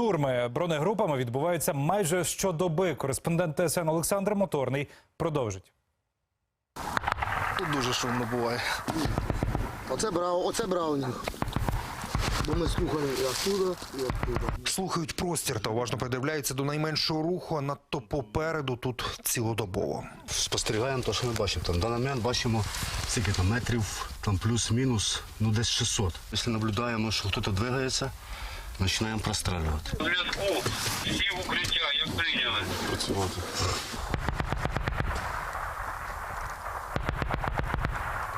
штурми бронегрупами відбуваються майже щодоби. Кореспондент ТСН Олександр Моторний продовжить. Тут дуже шумно буває. Оце брав, оце браунінг. Бо ми слухали і оттуда, і оттуда. Слухають простір та уважно придивляються до найменшого руху, а надто попереду тут цілодобово. Спостерігаємо те, що ми бачимо. Там в даний момент бачимо скільки там метрів, там плюс-мінус, ну десь 600. Якщо наблюдаємо, що хтось двигається, починаємо прострілювати. Зв'язку. Всі в укриття, як прийняли. Працювати.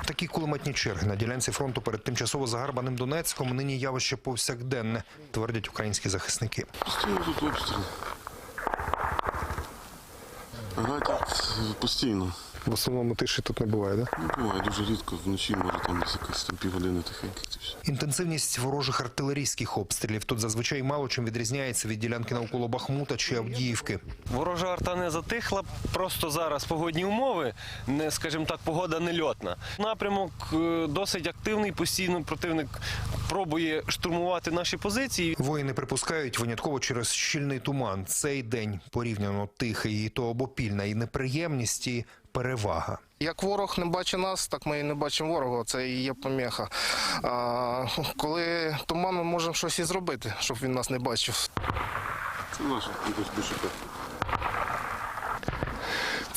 Такі кулеметні черги на ділянці фронту перед тимчасово загарбаним Донецьком нині явище повсякденне, твердять українські захисники. Постійно тут обстріл. Гатять постійно. В основному тиші тут не буває, так? Ну, буває дуже рідко, вночі може там десь якась там півгодини тихенько. Це все. Інтенсивність ворожих артилерійських обстрілів тут зазвичай мало чим відрізняється від ділянки навколо Бахмута чи Авдіївки. Ворожа арта не затихла. Просто зараз погодні умови, не скажімо так, погода не льотна. Напрямок е, досить активний. Постійно противник пробує штурмувати наші позиції. Воїни припускають винятково через щільний туман. Цей день порівняно тихий, і то обопільна і неприємність, і перевага. Як ворог не бачить нас, так ми і не бачимо ворога. Це і є поміха. А, коли туман, ми можемо щось і зробити, щоб він нас не бачив. Це наша дуже.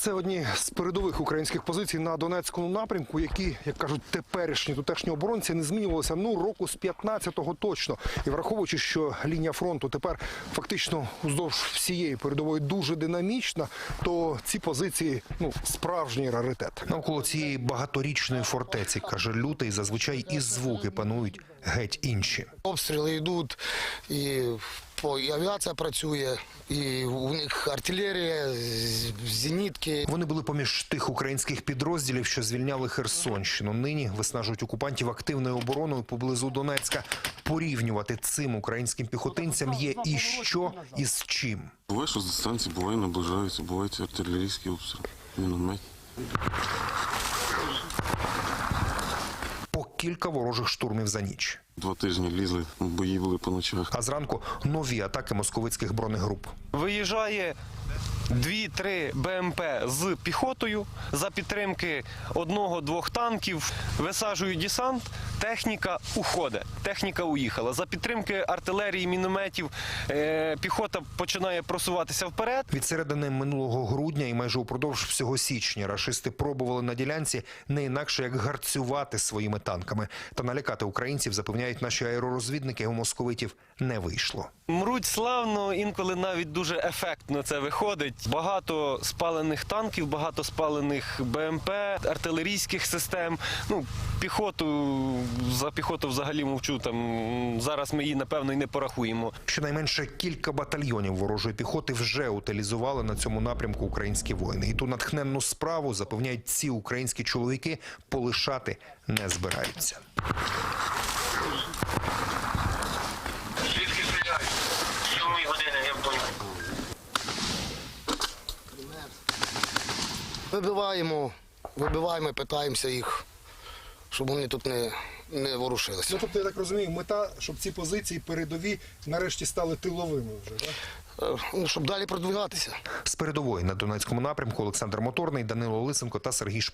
Це одні з передових українських позицій на Донецькому напрямку, які, як кажуть, теперішні тутешні оборонці не змінювалися ну року з 15-го точно. І враховуючи, що лінія фронту тепер фактично уздовж всієї передової дуже динамічна, то ці позиції ну справжній раритет. Навколо цієї багаторічної фортеці, каже Лютий, зазвичай і звуки панують геть інші. Обстріли йдуть, і, по- і авіація працює, і у них артилерія, зенітки. Вони були поміж тих українських підрозділів, що звільняли Херсонщину. Нині виснажують окупантів активною обороною поблизу Донецька. Порівнювати цим українським піхотинцям є і що, і з чим. Буває, що з дистанції, буває наближаються, бувають артилерійські обстріли, мінометні. Кілька ворожих штурмів за ніч. Два тижні лізли, бої були по ночах. А зранку нові атаки московицьких бронегруп. Виїжджає 2-3 БМП з піхотою за підтримки одного-двох танків. Висаджують десант, техніка уходить. Техніка уїхала. За підтримки артилерії, мінометів е, піхота починає просуватися вперед. Від середини минулого грудня і майже упродовж всього січня рашисти пробували на ділянці не інакше як гарцювати своїми танками. Та налякати українців запевняють наші аеророзвідники. У московитів не вийшло. Мруть славно, інколи навіть дуже ефектно це виходить. Багато спалених танків, багато спалених БМП, артилерійських систем. Ну, піхоту за піхоту взагалі мовчу. Там зараз ми її напевно і не порахуємо. Щонайменше кілька батальйонів ворожої піхоти вже утилізували на цьому напрямку українські воїни. І ту натхненну справу запевняють ці українські чоловіки полишати не збираються. Вибиваємо, вибиваємо, питаємося їх, щоб вони тут не, не ворушилися. Ну тобто, я так розумію, мета, щоб ці позиції передові нарешті стали тиловими вже. Так? Е, Ну, щоб далі продвигатися. З передової на Донецькому напрямку Олександр Моторний, Данило Лисенко та Сергій Шпак.